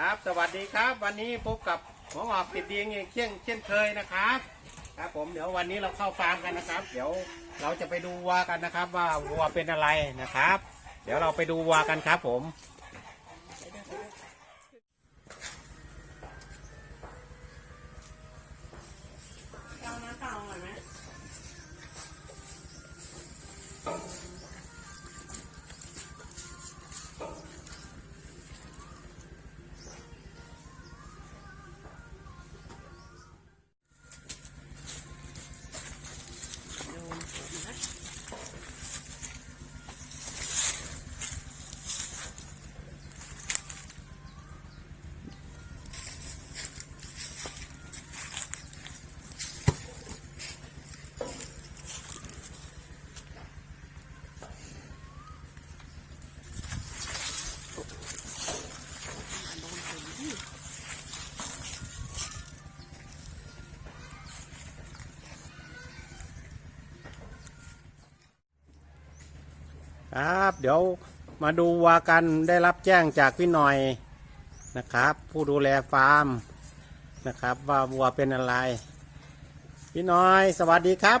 ครับ สวัสดีครับ วันนี้พบกับหมอหอกติดดีเงี้ยเช่นเช่นเคยนะครับ ครับ ผมเดี๋ยววันนี้เราเข้าฟาร์มกันนะครับ เดี๋ยวเราจะไปดูวัวกันนะครับ ว่าวัวเป็นอะไรนะครับ เดี๋ยวเราไปดูวัวกันครับ ผม ครับ เดี๋ยวมาดูวัวกันได้รับแจ้งจากพี่หน่อยนะครับ ผู้ดูแลฟาร์มนะครับ ว่าวัวเป็นอะไร พี่หน้อยสวัสดีครับ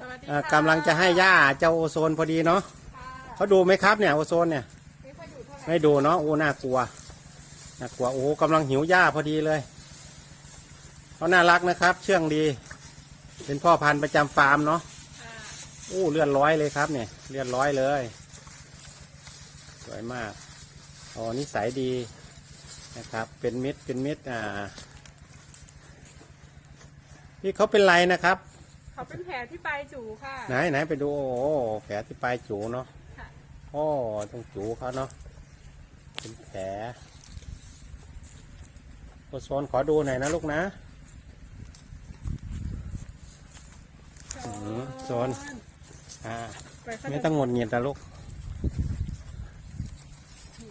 สวัสดีเอ่อค่ะกำลังจะให้ย่าเจ้าโอโซนพอดีเนาะค่ะเขาดูไหมครับเนี่ยโอโซนเนี่ย ไม่ค่อยอยู่เท่าไหร่ไม่ดูเนาะโอ้น่ากลัวน่ากลัวโอ้กำลังหิวหญ้าพอดีเลยเขาน่ารักนะครับ เชื่องดี เป็นพ่อพันธุ์ประจำฟาร์มเนาะค่ะโอ้เลือดร้อยเลยครับเนี่ยเลือดร้อยเลย สวยมากอ๋อนิสัยดีนะครับ เป็นมิตรเป็นมิตรอ่าพี่เขาเป็นไรนะครับ เขาเป็นแผลที่ปลายจูค่ะ ไหนไหนไปดูโอ้โหแผลที่ปลายจูเนาะค่ะโอ้ตรงจูเขาเนาะเป็นแผลโอโซนขอดูหน่อยนะลูกนะอืมโซนอ่าไปขนไม่ต้องงดเงียดนะลูก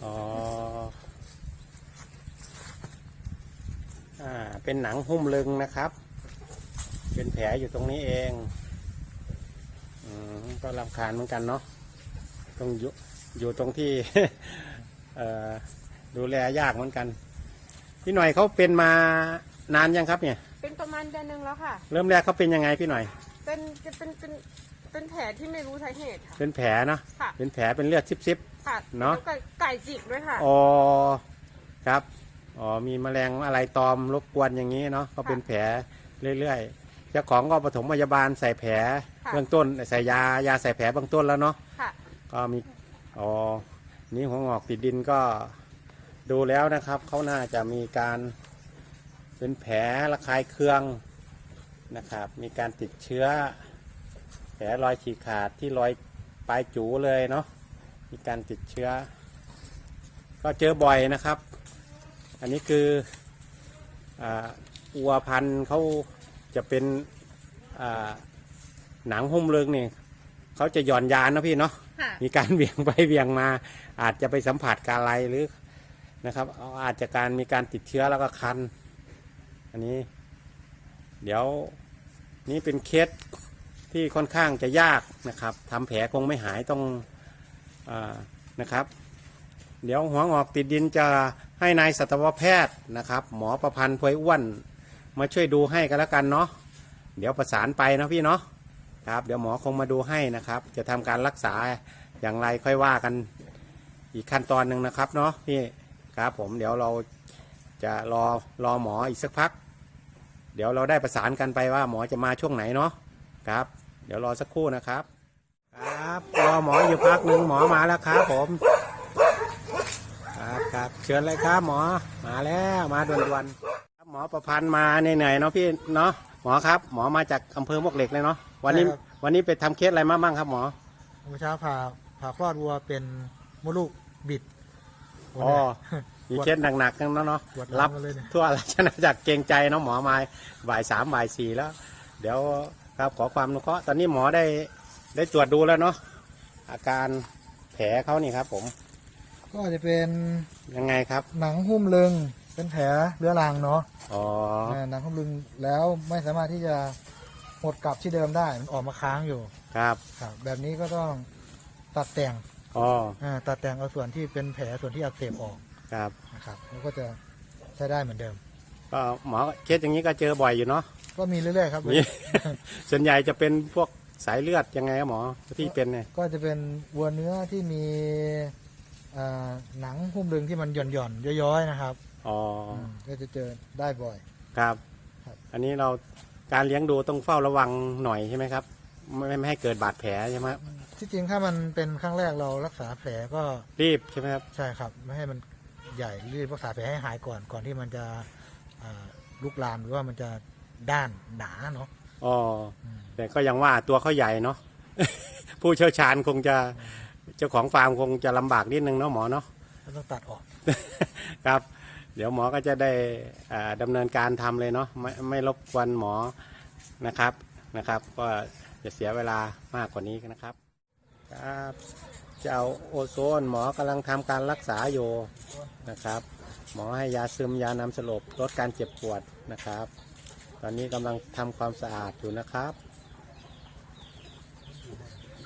อ๋อ อ่า เป็นหนังหุ้มลึงนะครับ เป็นแผลอยู่ตรงนี้เอง อืม ก็รำคาญเหมือนกันเนาะ ตรงอยู่อยู่ตรงที่ เอ่อ ดูแลยากเหมือนกัน พี่หน่อยเขาเป็นมานานยังครับเนี่ย เป็นประมาณเดือนหนึงแล้วค่ะ เริ่มแรกเขาเป็นยังไงพี่หน่อย เป็นจะเป็นเป็นเป็นแผลที่ไม่รู้สาเหตุค่ะ เป็นแผลเนาะ ค่ะ เป็นแผลเป็นเลือดซิบ ค่ะเนอะ แล้วก็ไก่จิกด้วยค่ะๆอ๋อครับอ๋อมีแมลงอะไรตอมรบกวนอย่างนี้เนาะก็เป็นแผลเรื่อยๆเจ้าของก็ปฐมพยาบาลใส่แผลค่ะ เบื้องต้นใส่ยายาใส่แผลเบื้องต้นแล้วเนาะค่ะก็มีอ๋อนี่หัวงอกติดดินก็ดูแล้วนะครับเขาน่าจะมีการเป็นแผลระคายเคืองนะครับ มีการติดเชื้อ แผลรอยฉีกขาดที่รอยปลายจูเลยเนาะ มีการติดเชื้อ ก็เจอบ่อยนะครับ อันนี้คืออ่าอัวพันธุ์เขาจะเป็นอ่าหนังหุ้มเริงนี่เขาจะหย่อนยานนะพี่เนาะค่ะมีการเบี่ยงไปเบี่ยงมา อาจจะไปสัมผัสกาอะไรหรือนะครับเอาอาจจะการมีการติดเชื้อแล้วก็คัน อันนี้ เดี๋ยวนี่เป็นเคสที่ค่อนข้างจะยากนะครับทำแผลคงไม่หายต้องอา นะครับ เดี๋ยวหัวงอกติดดินจะให้นายสัตวแพทย์นะครับ หมอประพันธ์พวยอ้วน มาช่วยดูให้กันแล้วกันเนาะเดี๋ยวประสานไปนะพี่เนาะครับ เดี๋ยวหมอคงมาดูให้นะครับ จะทำการรักษาอย่างไรค่อยว่ากันอีกขั้นตอนหนึ่งนะครับเนาะพี่ครับผมเดี๋ยวเราจะรอรอหมออีกสักพัก เดี๋ยวเราได้ประสานกันไปว่าหมอจะมาช่วงไหนเนาะครับ เดี๋ยวรอสักครู่นะครับ รับรอหมออยู่พักหนึ่งหมอมาแล้วครับผม ครับครับเชิญเลยครับหมอ มาแล้วมาด่วนๆครับหมอประพันธ์มาเหนื่อยๆเนาะพี่เนาะหมอครับ หมอมาจากอำเภอมวกเหล็กเลยเนาะวันนี้ ใช่ครับ วันนี้ไปทำเคสอะไรมาบ้างครับหมอเมื่อเช้าผ่าผ่าคลอดวัวเป็นมดลูกบิดอ๋อมีเคสหนักๆกันเนาะเนาะปวดรับน้ำกันเลยเนี่ย ทั่วราชนาจักรเกรงใจเนาะหมอมาบ่ายสามบ่ายสี่แล้ว เดี๋ยวครับขอความอนุเคราะห์ตอนนี้หมอได้ได้ตรวจดูแล้วเนาะ อาการแผลเขานี่ครับ ผม ก็จะเป็นยังไงครับ หนังหุ้มลึงเป็นแผลเรื้อรังเนาะอ๋อาหนังหุ้มลึงแล้วไม่สามารถที่จะหดกลับที่เดิมได้มันออกมาค้างอยู่ครับครับ แบบนี้ก็ต้องตัดแต่งอ๋ออ่าตัดแต่งเอาส่วนที่เป็นแผลส่วนที่อักเสบออกครับ นะครับแล้วก็จะใช้ได้เหมือนเดิม ก็หมอเคสอย่างนี้ก็เจอบ่อยอยู่เนาะก็มีเรื่อยๆครับ มี ส่วนใหญ่จะเป็นพวก สายเลือดยังไงครับหมอที่เป็นเนี่ยก็จะเป็นวัวเนื้อที่มีอ่าหนังหุ้มดึงที่มันหย่อนหย่อนๆย้อยๆนะครับอ๋อมก็จะเจอได้บ่อย ครับ ครับ อันนี้เราการเลี้ยงดูต้องเฝ้าระวังหน่อยใช่ไหมครับ ไม่ไม่ให้เกิดบาดแผลใช่ไหมที่จริงถ้ามันเป็นครั้งแรกเรารักษาแผลก็รีบใช่ไหมครับ ใช่ครับ ไม่ให้มันใหญ่รีบรักษาแผลให้หายก่อนก่อนที่มันจะอ่าลุกลามหรือว่ามันจะด้านหนาเนาะ อ๋ออืมแต่ก็ยังว่าตัวเขาใหญ่เนาะ ผู้เชี่ยวชาญคงจะเจ้าของฟาร์มคงจะลำบากนิดนึงเนาะหมอเนาะ ก็ต้องตัดออก ครับ เดี๋ยวหมอก็จะได้อ่าดำเนินการทำเลยเนาะไม่ไม่รบกวนหมอนะครับนะครับ ก็จะเสียเวลามากกว่านี้นะครับ ครับเจ้าโอโซนหมอกำลังทำการรักษาอยู่นะครับ หมอให้ยาซึมยานำสลบลดการเจ็บปวดนะครับ ตอนนี้กำลังทำความสะอาดอยู่นะครับ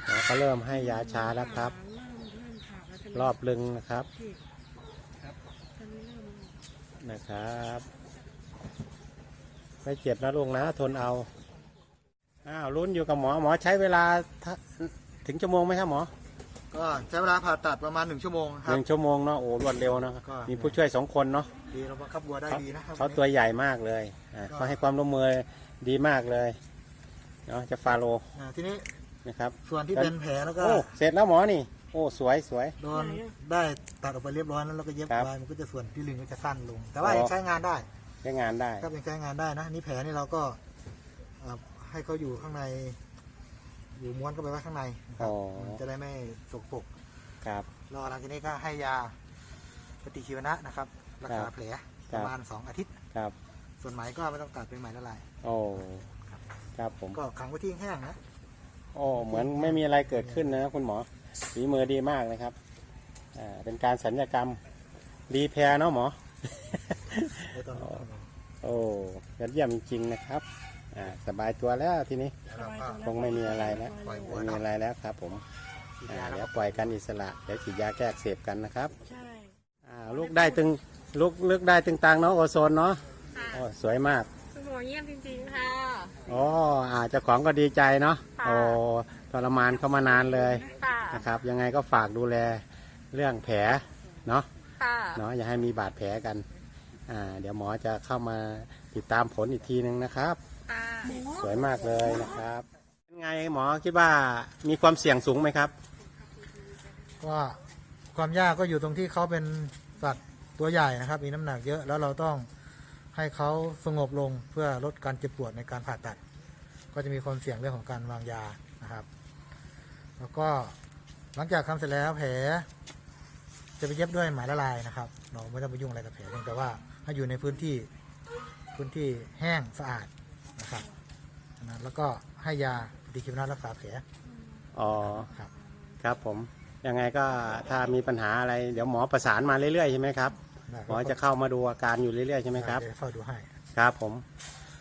หมอก็เริ่มให้ยาชาแล้วครับ รอบลึงนะครับนะครับ ไม่เจ็บนะลุงนะทนเอาอ้าวลุ้นอยู่กับหมอหมอใช้เวลาทะถึงชั่วโมงไหมครับหมอ ก็ใช้เวลาผ่าตัดประมาณหนึ่งชั่วโมงคหรับนึ่งชั่วโมงเนาะโอ้รวดเร็วเนาะก็มีผู้ช่วยสองคนเนาะ ดีเราบังคับวัวได้เขาดีนะครับเขาตัวใหญ่มากเลยอ่าก็เขาให้ความร่วมมือดีมากเลยเนาะจะฟาโลอ่าทีนี้นะครับ ส่วนที่เป็นแผลแล้วก็โอ้เสร็จแล้วหมอนี่ โอ้สวยสวย โดนได้ตัดออกไปเรียบร้อยแล้วเราก็เย็บครับ ไว้มันก็จะส่วนที่ลึงก็จะสั้นลง แต่ว่าอ๋อยังใช้งานได้ใช้งานได้ ครับยังใช้งานได้นะนี่แผลนี่เราก็อ่าให้เขาอยู่ข้างใน อยู่ม้วนเข้าไปไว้ข้างในนะครับอ๋อ มันจะได้ไม่สกปรก ครับ รอหลังจากนี้ก็ให้ยาปฏิชีวนะนะครับ รักษาครับแผลคปรับระมาณสองอาทิตย์ ครับ ส่วนไหมก็ไม่ต้องตัดเป็นไหมละลาย โอ้ครับผม ก็ขังไว้ที่แห้งๆนะโอ้เหมือนไม่มีอะไรเกิดขึ้นนะคุณหมอฝีมือดีมากนะครับอ่าเป็นการสัญญกรรมรีแพร์เนาะหมอไว้ตอนนี้โอ้ยอดเยี่ยมจริงๆนะครับอ่าสบายตัวแล้วทีนี้เราก็คงไม่มีอะไรแล้วปล่อยวัวไม่มีเนาะอะไรแล้วครับ ผมฉีดอ่ายาแล้วเดี๋ยวก็ปล่อยกันอิสระเดี๋ยวฉีดยาแก้อักเสบกันนะครับใช่อ่าลูกได้ตึง ลูกลึกได้ตึงตังเนาะโอโซนเนาะค่ะโอ้สวยมาก คุณหมอเยี่ยมจริงๆค่ะ อ๋ออาเจ้าของก็ดีใจเนาะค่ะ โอ้ทรมานเข้ามานานเลยค่ะนะครับ ยังไงก็ฝากดูแลเรื่องแผลเนาะค่ะเนาะอย่าให้มีบาดแผลกันอ่าเดี๋ยวหมอจะเข้ามาติดตามผลอีกทีนึงนะครับ ค่ะสวยมากเลยนะครับเป็นไงหมอคิดว่ามีความเสี่ยงสูงไหมครับก็ความยากก็อยู่ตรงที่เขาเป็นสัตว์ ตัวใหญ่นะครับ มีน้ำหนักเยอะแล้วเราต้องให้เขาสงบลงเพื่อลดการเจ็บปวดในการผ่าตัด ก็จะมีความเสี่ยงเรื่องของการวางยานะครับ แล้วก็หลังจากทำเสร็จแล้วแผลจะไปเย็บด้วยไหมละลายนะครับ เราไม่ต้องไปยุ่งอะไรกับแผลเพียงแต่ว่าให้อยู่ในพื้นที่พื้นที่แห้งสะอาดนะครับนะแล้วก็ให้ยาปฏิชีวนะรักษาแผลอ๋อครับ ครับผม ยังไงก็ถ้ามีปัญหาอะไรเดี๋ยวหมอประสานมาเรื่อยๆใช่ไหมครับหมอจะเข้ามาดูอาการอยู่เรื่อยๆใช่ไหมครับ เดี๋ยวเฝ้าดูให้ ครับ ผม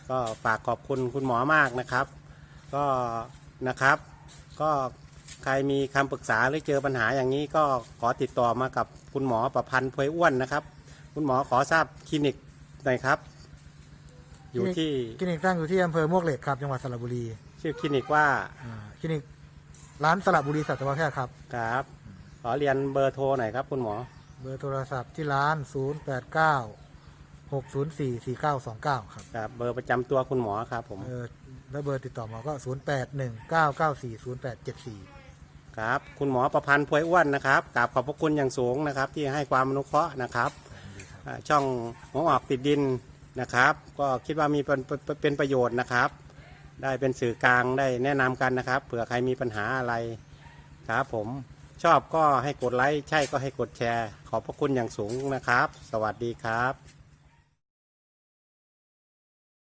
ก็ฝากขอบคุณคุณหมอมากนะครับ ก็นะครับ ก็ใครมีคำปรึกษาหรือเจอปัญหาอย่างนี้ก็ขอติดต่อมากับคุณหมอประพันธ์พวยอ้วนนะครับ คุณหมอขอทราบคลินิกหน่อยครับ อยู่ที่คลินิกตั้งอยู่ที่อำเภอมวกเหล็กครับ จังหวัดสระบุรีชื่อคลินิกว่าอ่าคลินิก ร้านสระบุรีสัตวแพทย์ครับ ครับ ขอเรียนเบอร์โทรหน่อยครับคุณหมอ เบอร์โทรศัพท์ที่ร้าน 0 8 9 6 0 4 4 9 2 9 ครับครับ เบอร์ประจำตัวคุณหมอครับผม เออแล้วเบอร์ติดต่อหมอก็ 0 8 1 9 9 4 0 8 7 4 ครับ คุณหมอประพันธ์พวยอ้วนนะครับกราบขอบพระคุณอย่างสูงนะครับ ที่ให้ความอนุเคราะห์นะครับอ่าช่องหัวออกติดดินนะครับ ก็คิดว่ามีเป็นเป็นเป็นประโยชน์นะครับ ได้เป็นสื่อกลางได้แนะนำกันนะครับ เผื่อใครมีปัญหาอะไรครับผมชอบก็ให้กดไลค์ ใช่ก็ให้กดแชร์ ขอบพระคุณอย่างสูงนะครับ สวัสดีครับ